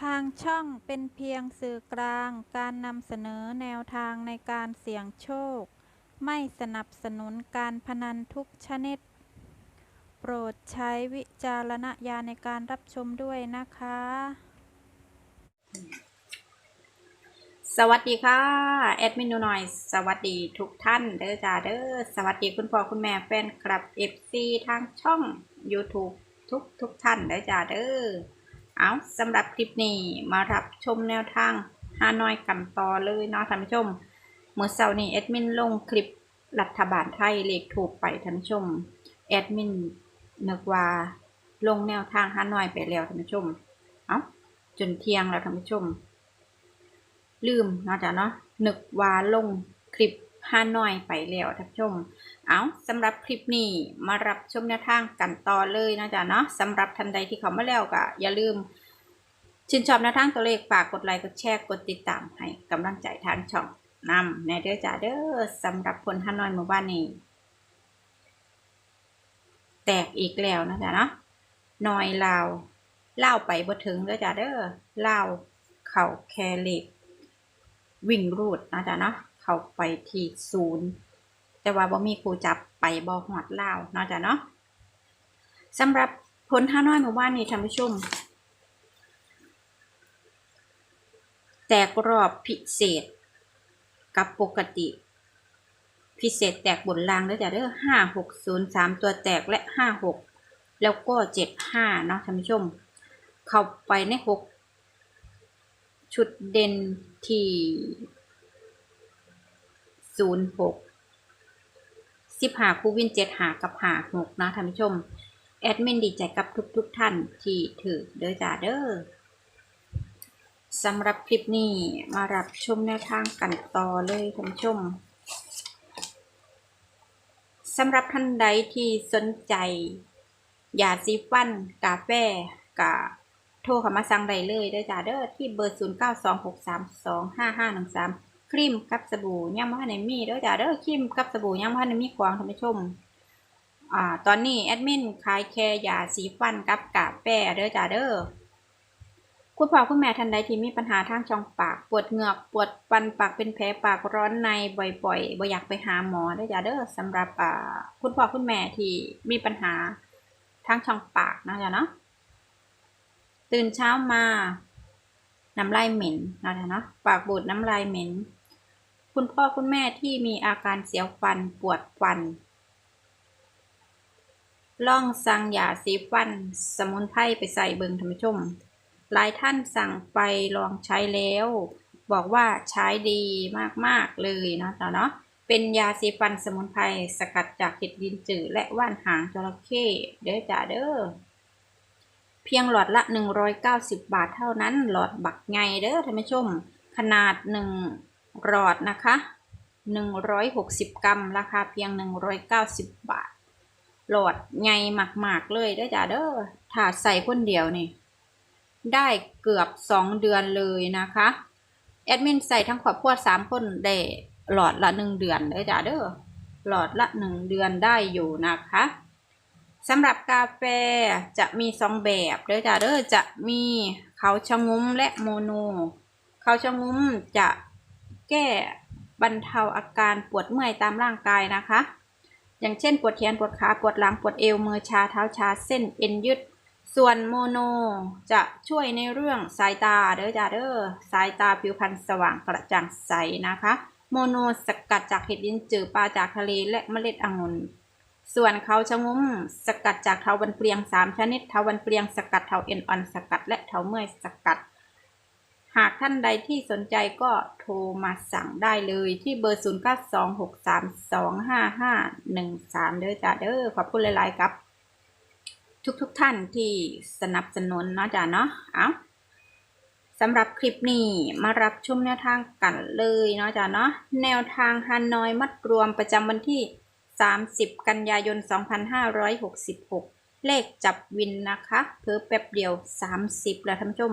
ทางช่องเป็นเพียงสื่อกลางการนำเสนอแนวทางในการเสี่ยงโชค ไม่สนับสนุนการพนันทุกชนิด โปรดใช้วิจารณญาณในการรับชมด้วยนะคะ สวัสดีค่ะ แอดมินหนูหน่อย สวัสดีทุกท่านเด้อจ้าเด้อสวัสดีคุณพ่อคุณแม่แฟนคลับ FC ทางช่อง YouTube ทุกทุกท่านเด้อจ้าเด้อ เอาสำหรับคลิปนี้มารับชมแนวทางฮานอยกันต่อเลยเนาะท่านผู้ชมเมื่อเช้านี้แอดมินลงคลิปรัฐบาลไทยเลขถูกไปท่านผู้ชมแอดมินนึกว่าลงแนวทางฮานอยไปแล้วท่านผู้ชมเอาจนเที่ยงแล้วท่านผู้ชม ลืมเนาะจ้ะเนาะนึกว่าลงคลิป ฮานอยไปแล้วท่านผู้ชม เอาสำหรับคลิปนี้มารับชมแนวทางกันต่อเลยนะจ๊ะเนาะสำหรับทันใดที่เขามาแล้วก็อย่าลืมชื่นชอบแนวทางตัวเลขฝากกดไลค์กดแชร์กดติดตามให้กำลังใจทางช่องนำในเด้อจ้าเด้อสำหรับคนฮานอยหมู่บ้านนี้แตกอีกแล้วนะจ๊ะเนาะนอยลาวเล่าไปบ่ถึงเด้อจ้าเด้อเล่าเข่าแคเล็กวิ่งรูดนะจ๊ะเนาะ เข้าไปที่ศูนย์แต่ว่าบ่มีครูจับไปบ่หอดเล่าเนาะจ๊ะเนาะสำหรับผลท่าน้อยหมู่บ้านนี้ท่านผู้ชมแตกรอบพิเศษกับปกติ พิเศษแตกบนล่างแล้วจ้ะเด้อห้าหกศูนย์สามตัวแตกและห้าหกแล้วก็เจ็ดห้าเนาะท่านผู้ชม เข้าไปในหกชุดเด่นที่ ศูนย์หกสิบหาคูวินเจ็ดหากับหาหกนะท่านผู้ชม แอดมินดีใจกับทุกๆทท่านที่ถือเด้อจ้าเด้อสำหรับคลิปนี้มารับชมแนวทางกันต่อเลยท่านผู้ชมสำหรับท่านใดที่สนใจยาสีฟัน กาแฟกะโทรเข้ามาสั่งได้เลยเด้จ้าเด้อที่เบอร์ 0 ครีมกับสบู่ยังบ่ทันมีเด้อจ้าเด้อครีมกับสบู่ยังบ่ทันมีควางท่านผู้ชมอ่าตอนนี้แอดมินขายแค่ยาสีฟันกับกาแฟเด้อจ้าเด้อคุณพ่อคุณแม่ท่านใดที่มีปัญหาทางช่องปาก ปวดเหงือกปวดฟันปากเป็นแผลปากร้อนในบ่อยๆบ่อยากไปหาหมอเด้อจ้าเด้อสำหรับอ่าคุณพ่อคุณแม่ที่มีปัญหาทางช่องปากนะจ๊ะเนาะตื่นเช้ามาน้ำลายเหม็นนะคะเนาะปากบูดน้ำลายเหม็น คุณพ่อคุณแม่ที่มีอาการเสียวฟันปวดฟัน ล่องสั่งยาสีฟัน สมุนไพรไปใส่เบิงท่านผู้ชม หลายท่านสั่งไปลองใช้แล้ว บอกว่าใช้ดีมากๆเลยเนาะจ๊ะเนาะเป็นยาสีฟันสมุนไพรสกัดจากเห็ดดินจืดและว่านหางจระเข้เด้อจ้าเด้อเพียงหลอดละ 190 บาทเท่านั้น หลอดบักไงเด้อท่านผู้ชม ขนาด1 หลอดนะคะ 160 กรัม ราคาเพียง 190 บาท หลอดไงมากๆเลยเด้อจ้าเด้อถ้าใส่คนเดียวนี่ ได้เกือบ 2 เดือนเลยนะคะ แอดมินใส่ทั้งครอบครัว3คนได้หลอดละ 1 เดือนเด้จ้าเด้อ หลอดละ 1 เดือนได้อยู่นะคะสำหรับกาแฟจะมีสองแบบเด้อจ้าเด้อจะมีเขาชะงุ้มและโมโน เขาชะงุ้มจะ แก้บรรเทาอาการปวดเมื่อยตามร่างกายนะคะ อย่างเช่น ปวดแขนปวดขาปวดหลังปวดเอวมือชาเท้าชาเส้นเอ็นยืดส่วนโมโนจะช่วยในเรื่องสายตาเด้อจ้าเด้อสายตาผิวพรรณสว่างกระจ่างใสนะคะ โมโนสกัดจากเห็ดดินจืดปลาจากทะเลและเมล็ดองุ่นส่วนเขาชะงุ้มสกัดจากเทาวันเปลียงสามชนิดเทาวันเปลียงสกัดเทาเอ็นออนสกัดและเทาเมื่อยสกัด หากท่านใดที่สนใจก็โทรมาสั่งได้เลยที่เบอร์ 0 9 2 6 3 2 5 5 1 3 เด้อจ้าเด้อขอบคุณหลายๆครับ ทุกๆทท่านที่สนับสนุนเนาะจ้าเนาะเอาสำหรับคลิปนี้มารับชมแนวทางกันเลยเนาะจ้าเนาะแนวทางฮานอยมัดรวมประจำวันที่ 30 กันยายน 2566 เลขจับวินนะคะ เพิ่อแป๊บเดียว 30 แล้วท่านผู้ชม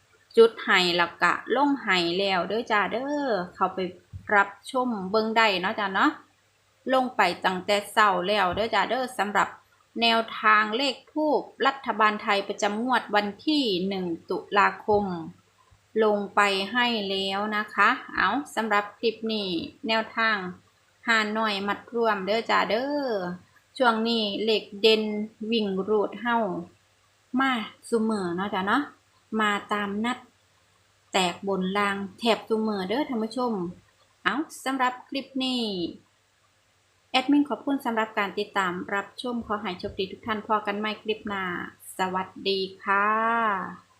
จุดไห้ลักกะล่งไฮแล้วเด้อจ้าเด้อเขาไปรับชมเบื้องใดเนาะจ้าเนาะลงไปตั้งแต่เสาแล้วเด้อจ้าเด้อสำหรับแนวทางเลขทูบรัฐบาลไทยประจำงวดวันที่ 1 ตุลาคม ลงไปให้แล้วนะคะ เอาสำหรับคลิปนี้แนวทางหาหน่อยมัดรวมเด้อจ้าเด้อช่วงนี้เหล็กเด่นวิ่งรูดเฮ้ามาสุเมอเนาะจ้าเนาะ มาตามนัด แตกบนรางแถบจูเมอเด้อท่านผู้ชม เอาสำหรับคลิปนี้ แอดมินขอบคุณสำหรับการติดตามรับชมขอให้โชคดีทุกท่านพอกันใหม่คลิปหน้า สวัสดีค่ะ